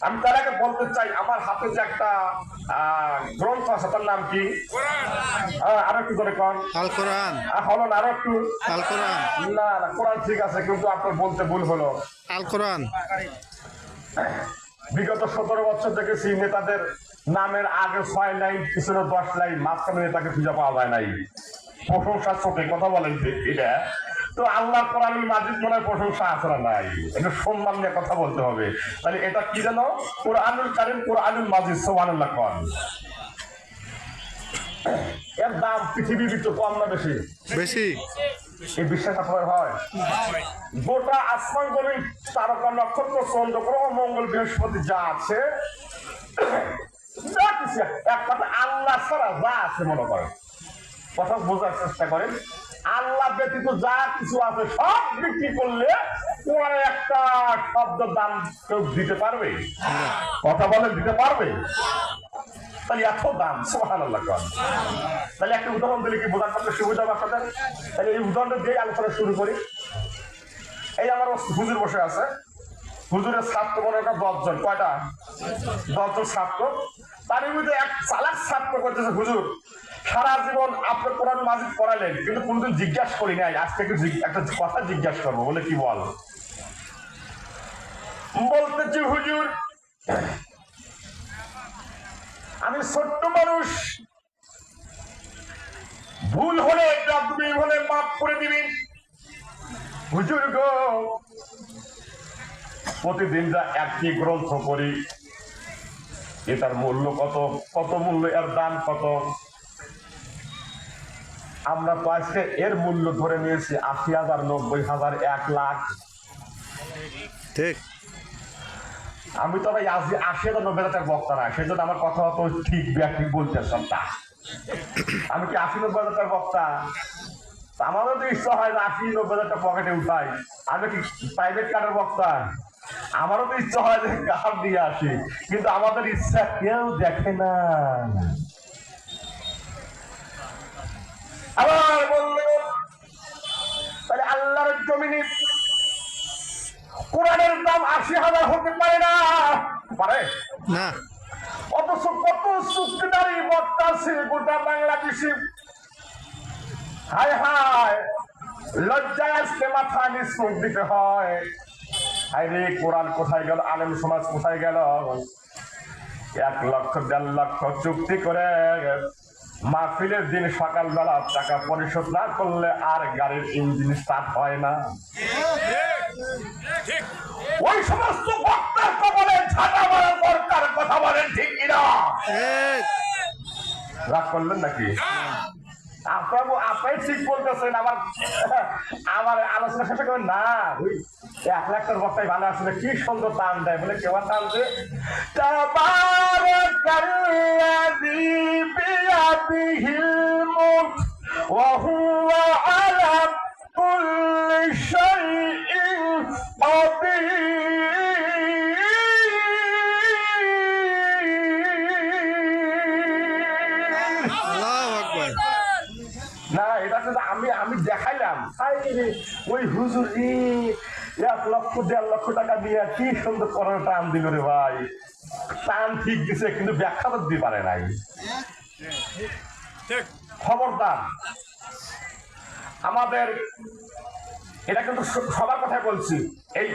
আমি বলতে চাই আমার হাতে যে একটা গ্রন্থ আছে তার নাম কি? আরও একটু করে কন। কোরআন। হলো না আরও একটু কোরআন। না না কোরআন ঠিক আছে কিন্তু আপনার বলতে ভুল হলো। আল কোরআন। বিগত সতেরো বছর দেখেছি নেতাদের নামের আগে ছয় লাইন পিছনে দশ লাইন মাঝখানে নেতাকে খুঁজে পাওয়া যায় নাই। প্রশংসা চোখে কথা বলেন এটা। তো আল্লাহ কোরআনুল মাজিদ মনে হয় প্রশংসা আছে না নাই? এটা সম্মান নিয়ে কথা বলতে হবে। তাহলে এটা কি জানো? কোরআনুল কারিম কোরআনুল মাজিদ সোহানুল্লাহ কন। এর দাম পৃথিবীর ভিতরে কম না বেশি? বেশি। এই বিশ্বাস আপনার হয়? গোটা আসমান জমিন তারকা নক্ষত্র চন্দ্র গ্রহ মঙ্গল বৃহস্পতি যা আছে যা কিছু এক কথা আল্লাহ ছাড়া যা আছে মনে করেন। কথা বোঝার চেষ্টা করেন। আল্লাহ ব্যতীত যা কিছু আছে, সব বিক্রি করলে তোমার একটা শব্দ দাম কেউ দিতে পারবে? কথা বলে দিতে পারবে? তাহলে এত দাম সোহান আল্লাহ কর। তাহলে একটা উদাহরণ দিলে কি বোঝার করতে সুবিধা হবে আপনাদের? তাহলে এই উদাহরণটা দিয়ে আলোচনা শুরু করি। এই আমার হুজুর বসে আছে। হুজুরের ছাত্র মনে একটা দশজন। কয়টা? দশজন ছাত্র। তার মধ্যে এক চালাক ছাত্র করতেছে হুজুর। সারা জীবন আপনি কোরআন মাজিদ পড়ালেন, কিন্তু কোনোদিন জিজ্ঞাসা করি নাই। আজকে একটু একটা কথা জিজ্ঞাসা করব, বলে কি বল? বলতেছি, হুজুর, আমি ছোট্ট মানুষ। ভুল হলে আপনি হলে মাফ করে দিবেন। হুজুর গো, প্রতিদিন যা একটি গ্রন্থ করি, এটার মূল্য কত? কত মূল্য? এর দাম কত? আমরা আজকে এর মূল্য ধরে নিয়েছি আশি হাজার নব্বই হাজার এক লাখ। ঠিক। আমি তো ভাই আশি আশি হাজার নব্বই হাজার বক্তা না সেই জন্য আমার কথা তো ঠিক ব্যাঠিক বলতে সবটা। আমি কি আশি নব্বই হাজার বক্তা? আমারও তো ইচ্ছা হয় না আশি নব্বই হাজার পকেটে উঠাই। আমি কি প্রাইভেট কার্ডের বক্তা? আমারও তো ইচ্ছা হয় যে কার্ড দিয়ে আসি কিন্তু আমাদের ইচ্ছা কেউ দেখে না। আবার বলল তাহলে আল্লাহর জমিনে কোরআনের দাম আশি হাজার হতে পারে না। পারে? না। অথচ কত চুক্তিদারি বক্তা আছে গোটা বাংলাদেশে। হায় হায় লজ্জায় আজকে মাথা নিচ মুখ দিতে হয়। হায় রে কোরআন কোথায় গেল? আলেম সমাজ কোথায় গেল? এক লক্ষ দেড় লক্ষ চুক্তি করে মাহফিলের দিন সকালবেলা টাকা পরিশোধ না করলে আর গাড়ির ইঞ্জিন স্টার্ট হয় না। ওই সমস্ত বক্তার কবলে ছাতা মারা দরকার কথা বলেন ঠিক কিনা? রাগ করলেন নাকি? আপনাই ঠিক বলতেছেন, আমার আমার আলোচনা না। ওই এক লাখ ভালো আসলে কি সুন্দর টান দেয়, বলে কেউ টান দে তাবারাকাল্লাযী বিয়াদিহিল মুলক, ওয়া হুয়া আলা কুল্লি শাইইন রে, ওই হুজুরি এক লক্ষ দেড় লক্ষ টাকা দিয়ে কি সুন্দর টান রে ভাই। টান ঠিক দিছে কিন্তু ব্যাখ্যা পারে নাই। খবরদার আমাদের এটা কিন্তু সবার কথাই বলছি। এই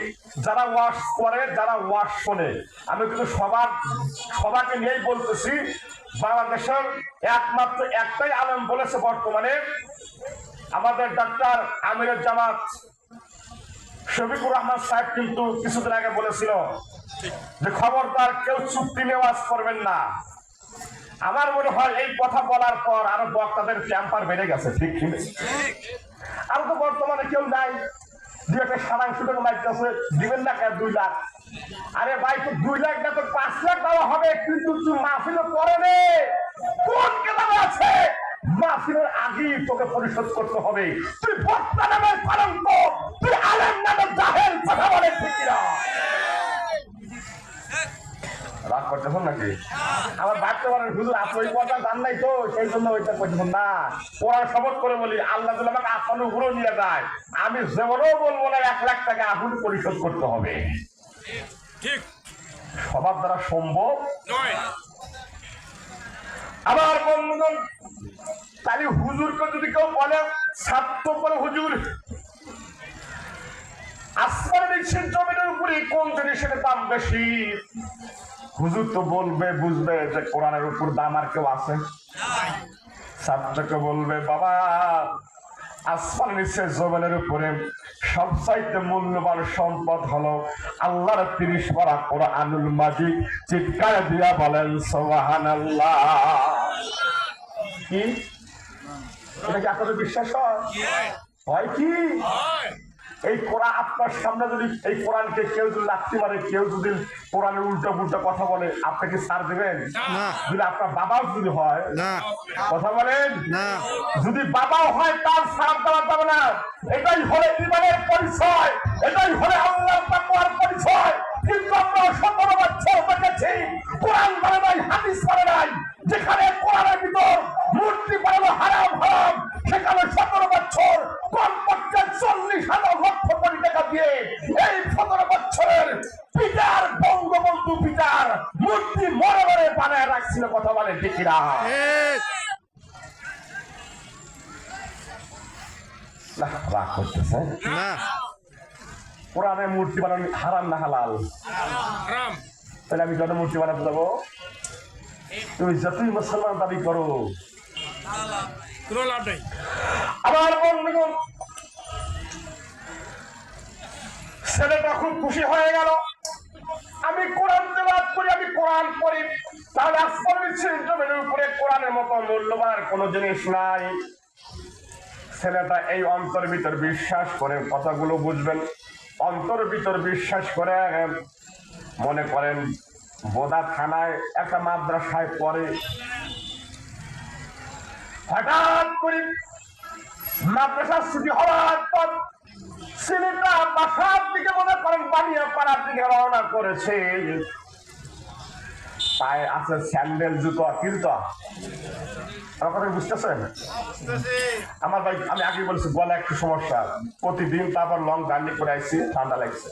যারা ওয়াশ করে যারা ওয়াশ শোনে আমি কিন্তু সবার সবাকে নিয়েই বলতেছি বাংলাদেশের একমাত্র একটাই আলেম বলেছে বর্তমানে আমাদের ডাক্তার আমিরের জামাত শফিকুর রহমান সাহেব কিন্তু কিছুদিন আগে বলেছিল যে খবরদার কেউ চুক্তি নেওয়াজ করবেন না। আমার মনে হয় এই কথা বলার পর আরও বক্তাদের ক্যাম্পার বেড়ে গেছে, ঠিক আর তো বর্তমানে কেউ নাই। দু একটা সারাংশ টাকা মাইতেছে দিবেন না কেন দুই লাখ? আরে ভাই, তো দুই লাখ না, তো পাঁচ লাখ দেওয়া হবে, কিন্তু তুই মাহফিল নে। কোন কেতাব আছে? মাহফিলের আগেই তোকে পরিশোধ করতে হবে। তুই বক্তা নামের কলঙ্ক তুই আলেম নামের জাহেল কথা বলে ঠিক না রাগ করতেছেন নাকি? আমার বলেন হুজুর আপনি ওই কথা জান নাই তো সেই জন্য ওইটা না। ওরা শপথ করে বলি আল্লাহ যদি আমাকে আসলে উপরেও নিয়ে যায়। আমি যেমনও বলব না এক লাখ টাকা আগুন পরিশোধ করতে হবে। ঠিক। সবার দ্বারা সম্ভব নয়। আবার বন্ধুগণ, তাহলে হুজুরকে যদি কেউ বলে বলে, হুজুর নিশ্চিত জমিনের উপরে কোন জিনিসের দাম বেশি? হুজুর তো বলবে, বুঝবে যে কোরআনের উপর দাম আর কেউ আছে। ছাত্রকে বলবে, বাবা, আসমান নিচে জমিনের উপরে সবচাইতে মূল্যবান সম্পদ হলো আল্লাহর তিরিশ পারা কোরআনুল মাজিদ। চিৎকার দিয়া বলেন সোহান আল্লাহ কি? এটা কি আপনাদের বিশ্বাস হয়? হয় কি? এই কোরআন আপনার সামনে যদি এই কোরআনকে কেউ যদি লাগতে পারে কেউ যদি কোরআনের উল্টো উল্টো কথা বলে আপনাকে সার দেবেন? যদি আপনার বাবাও যদি হয় না। কথা বলেন। না। যদি বাবাও হয় তার সার দেওয়া যাবে না। এটাই হলে ইমানের পরিচয়। এটাই হলে আল্লাহ তাকওয়ার পরিচয়। কিন্তু আমরা সতেরো বছর দেখেছি কোরআন মানে নাই হাদিস মানে নাই যেখানে না রাগ করতেছে না। কোরআনে মূর্তি বানানো হারাম না হালাল? তাহলে আমি মূর্তি বানাতে যাব? তুমি যতই মুসলমান দাবি করো। আমার বন্ধুগণ ছেলেটা খুব খুশি হয়ে গেল। আমি কোরআন তেলাওয়াত করি আমি কোরআন পড়ি। তাহলে নিচ্ছে জমিনের উপরে কোরআনের মতো মূল্যবান কোনো জিনিস নাই। ছেলেটা এই অন্তর ভিতর বিশ্বাস করে কথাগুলো বুঝবেন। অন্তর ভিতর বিশ্বাস করে মনে করেন, বোদা থানায় একটা মাদ্রাসায় পড়ে। হঠাৎ করে মাদ্রাসার ছুটি হওয়ার পর ছেলেটা বাসার দিকে মনে করেন বানিয়া পাড়ার দিকে রওনা করেছে। পায়ে আছে, স্যান্ডেল জুতো কি জুতো আমার কথা বুঝতেছেন? আমার ভাই, আমি আগে বলেছি, গলা একটু সমস্যা। প্রতিদিন তারপর লং জার্নি করে আসছি ঠান্ডা লাগছে।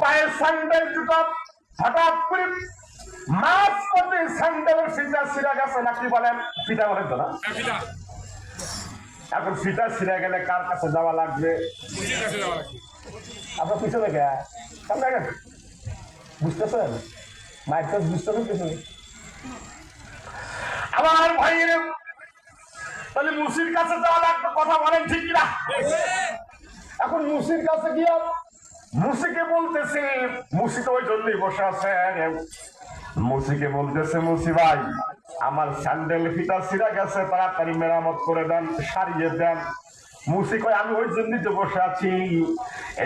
পায়ে স্যান্ডেল জুতো, হঠাৎ করে মাছ পথে স্যান্ডেলের ফিটা ছিঁড়া গেছে নাকি বলেন? ফিটা বলেন তো না? এখন ফিটা ছিঁড়ে গেলে কার কাছে যাওয়া লাগবে? আপনার পিছনে কে? বুঝতেছেন মায়ের কাছে বুঝতেছেন পিছনে আমার ভাইয়ের তাহলে মুসির কাছে যাওয়া লাগবে কথা বলেন ঠিক কিনা? এখন মুসির কাছে গিয়া মুসিকে বলতেছে, মুসি তো ওই জন্যই বসে আছে। মুসিকে বলতেছে, মুসি ভাই, আমার স্যান্ডেল ফিতা ছিঁড়া গেছে, তাড়াতাড়ি মেরামত করে দেন, সারিয়ে দেন। মুসি কয়, আমি ওই জন্যই তো বসে আছি।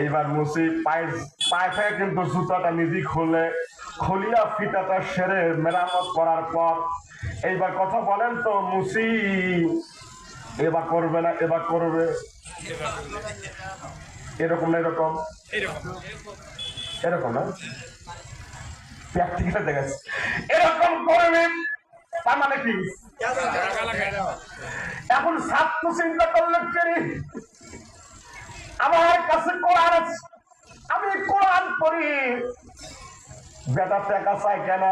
এইবার মুসি পায়ে পায়ে থেকে কিন্তু জুতাটা নিজে খুলে, খুলিয়া ফিতাটা সেরে মেরামত করার পর এইবার কথা বলেন তো মুসি এবার করবে না, এবার করবে। এরকম না এরকম? এরকম না? প্র্যাকটিক্যাল দেখাচ্ছে। এরকম করবে, তার মানে কি? এখন ছাত্র চিন্তা করলে কেরি আমার কাছে কোরআন আছে। আমি কোরআন পড়ি। বেটা টাকা চাই কেন?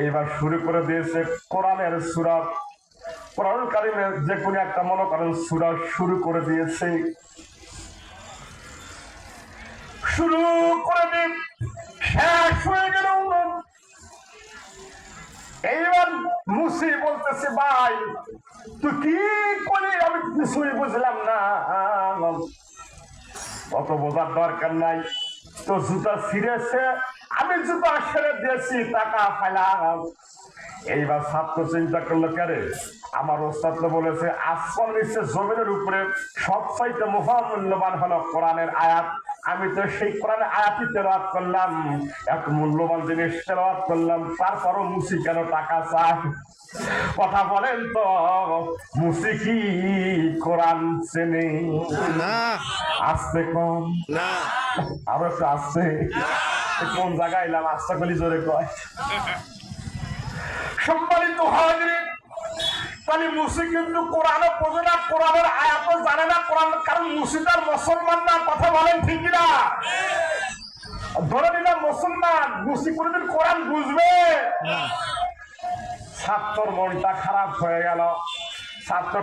এইবার শুরু করে দিয়েছে কোরআনের সুরা। কোরআন কারিমের যে কোনো একটা মনে করেন সুরা শুরু করে দিয়েছে। শুরু করে দিন। শেষ হয়ে গেল। এইবার মুসি বলতেছে, ভাই, তুই কি করে আমি কিছুই বুঝলাম না। অত বোঝার দরকার নাই। তো জুতা ছিঁড়েছে, আমি জুতা সেরে দিয়েছি, টাকা ফাইলাম এইবার ছাত্র চিন্তা করল কেরে আমার ওস্তাদ বলেছে, আসমান নিচ্ছে জমিনের উপরে সবচাইতে মহামূল্যবান হলো কোরআনের আয়াত। আমি তো সেই কোরআনের আয়াতই তেলাওয়াত করলাম এক মূল্যবান জিনিস তেলাওয়াত করলাম তারপরও মুসি কেন টাকা চায়? কথা বলেন তো মুসি কি কোরআন চেনে? না। আসতে কম না। আরও একটু আসছে। কোন জায়গায় এলাম? আস্তা কলি জোরে কয়। সম্মানিত হাজির তাহলে মুসি কিন্তু কোরআনে বোঝে না কোরআনের আয়াত জানে না কোরআন কারণ মুসিদার মুসলমান না কথা বলেন ঠিক না ধরে নিলাম মুসলমান মুসি কোনদিন কোরআন বুঝবে? ছাত্রর মনটা খারাপ হয়ে গেল ছাত্র